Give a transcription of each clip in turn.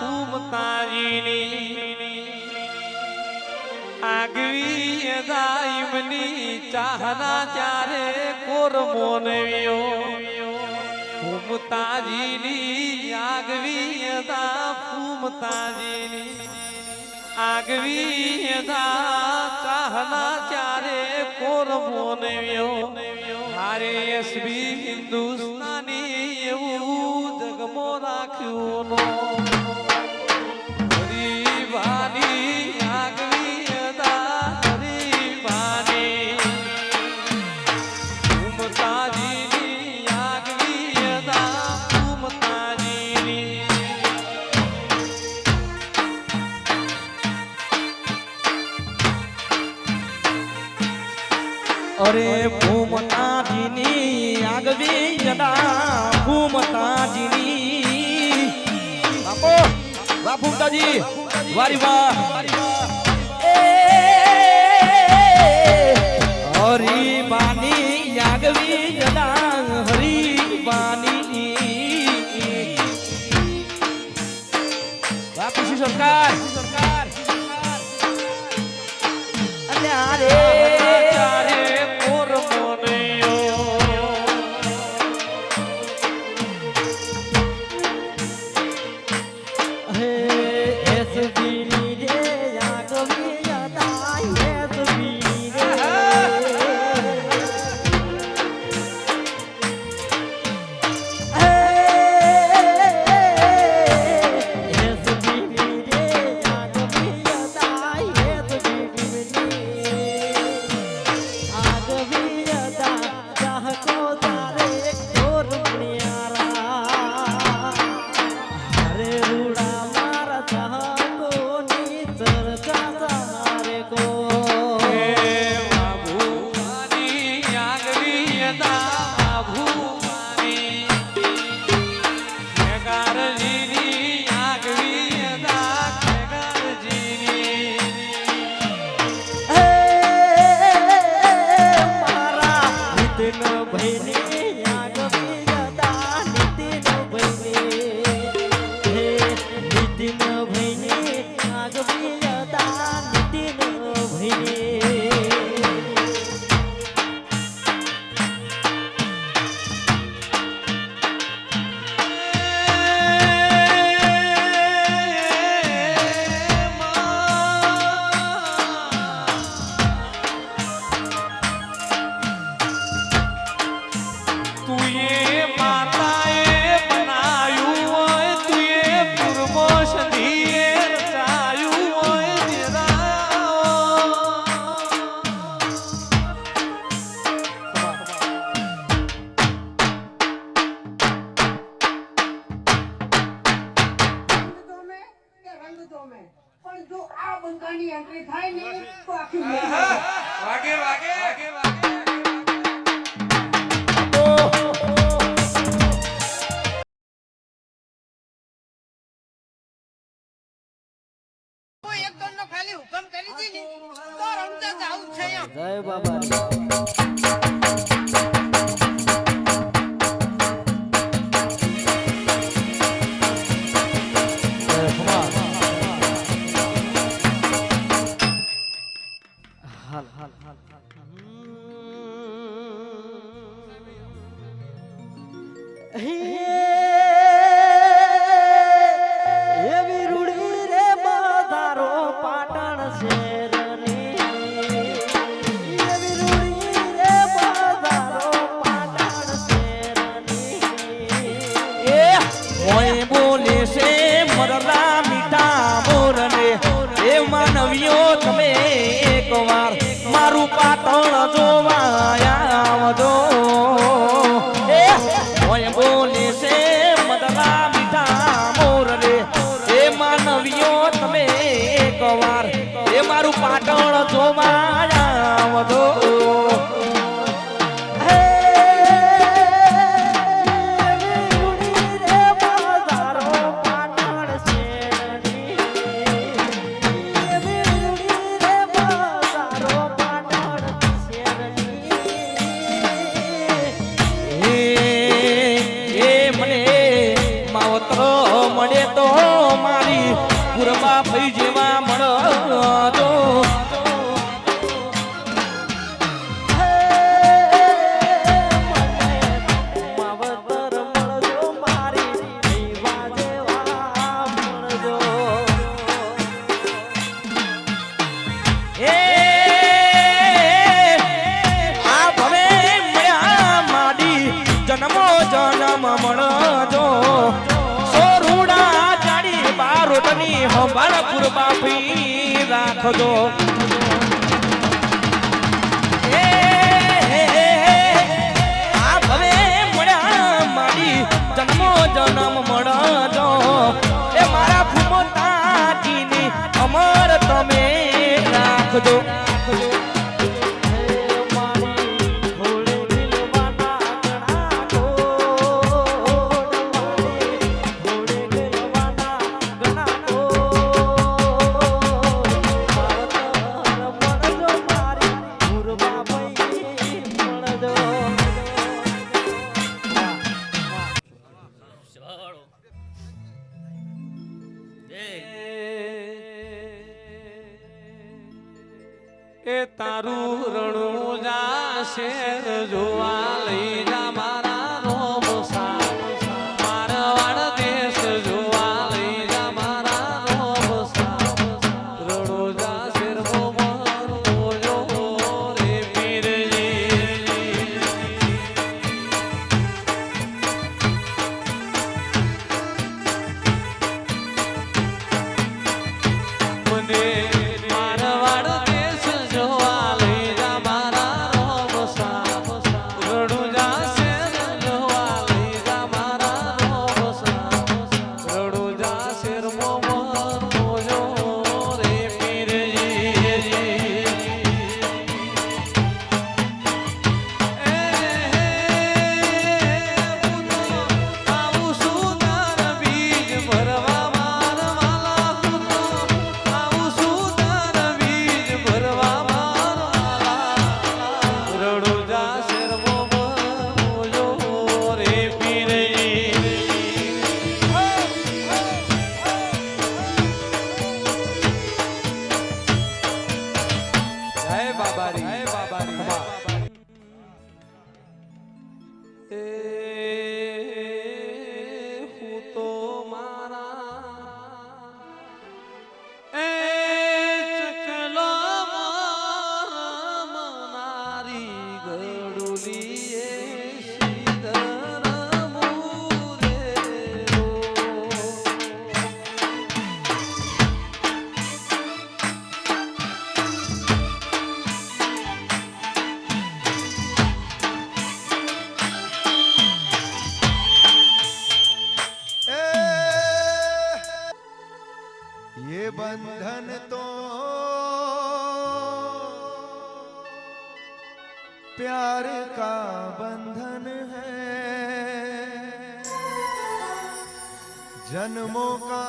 કુમતાજીની આગવી દાઈમની ચાહના ચારે કોરમો નવ્યો. કુમતાજીની આગવી દા કુમતાજીની આગવી દા, ચાહના ચારે કોરમો નવ્યો. હારે એસબી હિન્દુસ્તાની એવું જગમો રાખ્યું અરે ભૂમતાજીની આગવી જડા ભૂમતાજીની. બાપો બાપુતાજી વારી વાહ. એ હરી બાની આગવી જડા હરી બાની બાપુ સરકાર. પણ જો આ બંકાની એન્ટ્રી ને જય બાબા খোদো એ તારું રણું જાશે જોવા લઈ જા बंधन तो प्यार का बंधन है। जन्मों का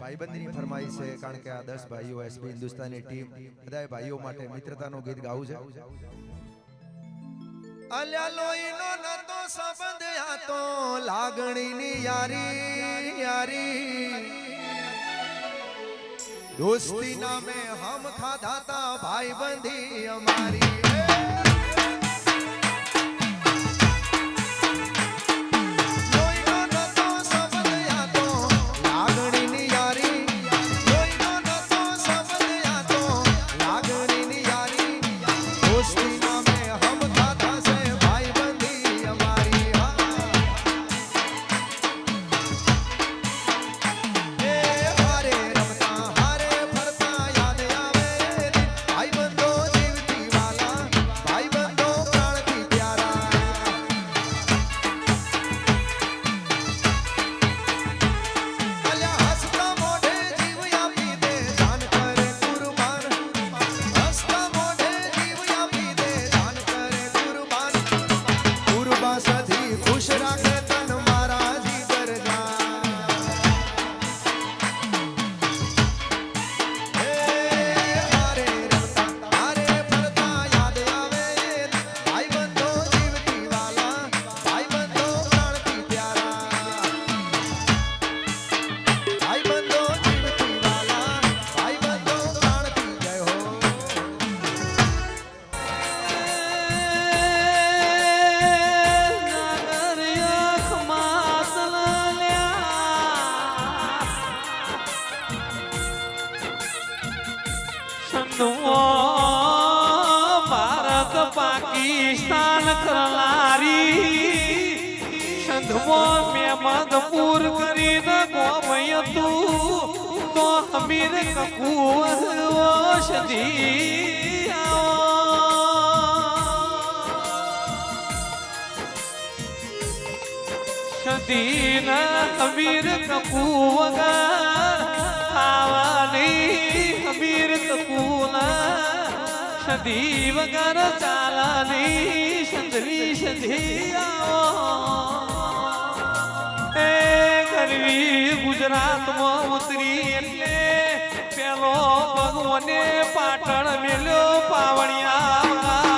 ભાઈબંધની ફરમાઈ છે, કારણ કે આ દસ ભાઈઓ એસપી હિન્દુસ્તાની ટીમ બધાય ભાઈઓ માટે મિત્રતાનું ગીત ગાવું છે. અલ્યા લોહીનો નતો સંબંધ આ તો લાગણીની યારી યારી. દોસ્તી નામે હમ ખાધા તા ભાઈબંધી અમારી પાકિસ્તાન કરનારી સંધમો મેમદપુર કરીને ગોમય તું તો અમીર કકુર ઓષધી સદીન અમીર કપૂર આવાની અમીર કપૂન સદી વગર ચાલની સંધરી સધી એ કરવી ગુજરાતમાં ઉતરી એટલે પેલો ભગવાને પાટણ મેલ્યો પાવણિયા